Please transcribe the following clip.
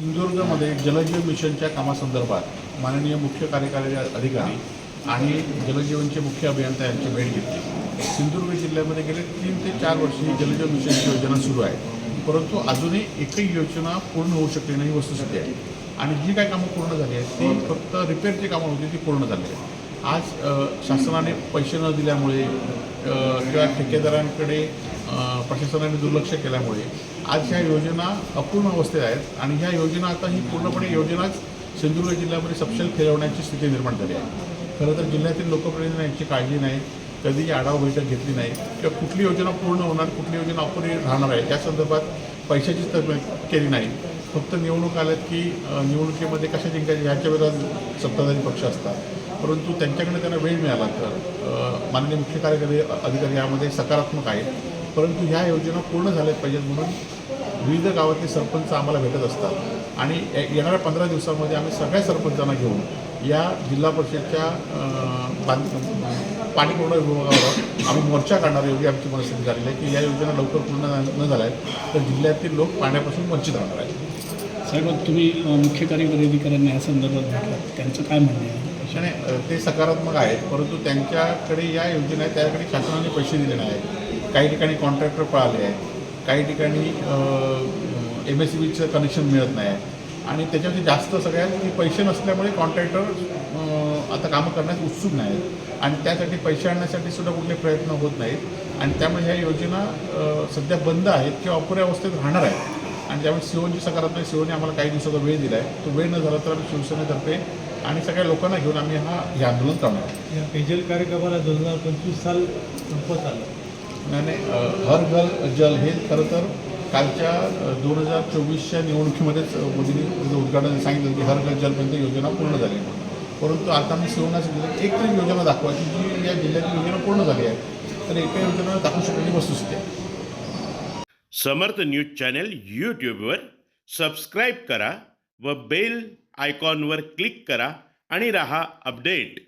सिंधुदुर्गमध्ये जलजीवन मिशनच्या कामासंदर्भात माननीय मुख्य कार्यकारी अधिकारी आणि जलजीवनचे मुख्य अभियंता यांची भेट घेतली. सिंधुदुर्ग जिल्ह्यामध्ये गेले तीन ते चार वर्ष ही जलजीवन मिशनची योजना सुरू आहे. परंतु अजूनही एकही योजना पूर्ण होऊ शकली नाही ही वस्तुस्थिती आहे. आणि जी काही कामं पूर्ण झाली आहेत ती फक्त रिपेअरची कामं होती ती पूर्ण झाली आहेत. आज शासनाने पैसे न दिल्यामुळे किंवा ठेकेदारांकडे प्रशासनाने दुर्लक्ष केल्यामुळे आज ह्या योजना अपूर्ण अवस्थेत आहेत आणि ह्या योजना आता ही पूर्णपणे योजनाच सिंधुदुर्ग जिल्ह्यामध्ये सपशेल खेळवण्याची स्थिती निर्माण झाली आहे. खरं तर जिल्ह्यातील लोकप्रतिनिधींना यांची काळजी नाही कधीही आढावा बैठक घेतली नाही किंवा कुठली योजना पूर्ण होणार कुठली योजना अपुरी राहणार आहे त्या संदर्भात पैशाची तरतूद केली नाही. फक्त निवडणूक आल्यात की निवडणुकीमध्ये कशा जिंकायचे ह्याच्या विरोधात सत्ताधारी पक्ष असतात. परंतु त्यांच्याकडे त्यांना वेळ मिळाला तर माननीय मुख्य कार्यकारी अधिकारी यामध्ये सकारात्मक आहेत. परंतु ह्या योजना पूर्ण झाल्याच पाहिजेत म्हणून विविध गावातले सरपंच आम्हाला भेटत असतात. आणि येणाऱ्या पंधरा दिवसामध्ये आम्ही सगळ्या सरपंचांना घेऊन या जिल्हा परिषदच्या पाणी पुरवठा विभागावर आम्ही मोर्चा काढणार एवढी आमची मनस्थिती झालेली आहे की या योजना लवकर पूर्ण न- झाल्या आहेत तर जिल्ह्यातील लोक पाण्यापासून वंचित राहणार आहेत. साहेब तुम्ही मुख्य कार्यकारी अधिकाऱ्यांना या संदर्भात भेटलात त्यांचं काय म्हणणं आहे? ते सकारात्मक आहेत परंतु त्यांच्याकडे या योजना आहेत त्याकडे शासनाने पैसे दिले नाही आहेत काही ठिकाणी कॉन्ट्रॅक्टर पळाले आहेत. काही ठिकाणी एम एस सी बीचं कनेक्शन मिळत नाही आहे. आणि त्याच्यामध्ये जास्त सगळ्यात की पैसे नसल्यामुळे कॉन्ट्रॅक्टर आता कामं करण्यास उत्सुक नाहीत. आणि त्यासाठी पैसे आणण्यासाठी सुद्धा कुठले प्रयत्न होत नाहीत. आणि त्यामुळे ह्या योजना सध्या बंद आहेत किंवा अपुऱ्या अवस्थेत राहणार आहेत. आणि त्यामुळे सीओची सकारात्मक सीओने आम्हाला काही दिवसाचा वेळ दिला आहे तो वेळ न झाला तर आम्ही शिवसेनेतर्फे आणि सगळ्या लोकांना घेऊन आम्ही हा हे आंदोलन करणार या पेजल कार्यक्रमाला दोन हजार पंचवीस साल संपत आलं. नाही नाही हर घर जल हे खरं तर कालच्या दोन हजार चोवीसच्या निवडणुकीमध्येच मोदींनी त्याचं उद्घाटन सांगितलं की हर घर जलपर्यंत योजना पूर्ण झाली परंतु आता मी शिवण्यास एक तरी योजना दाखवायची जी या जिल्ह्यातील योजना पूर्ण झाली आहे. तर एका योजना दाखवू शकण्याची वस्तुस्थिती आहे समर्थ न्यूज चॅनल यूट्यूबवर सबस्क्राईब करा व बेल आयकॉनवर क्लिक करा आणि रहा अपडेट.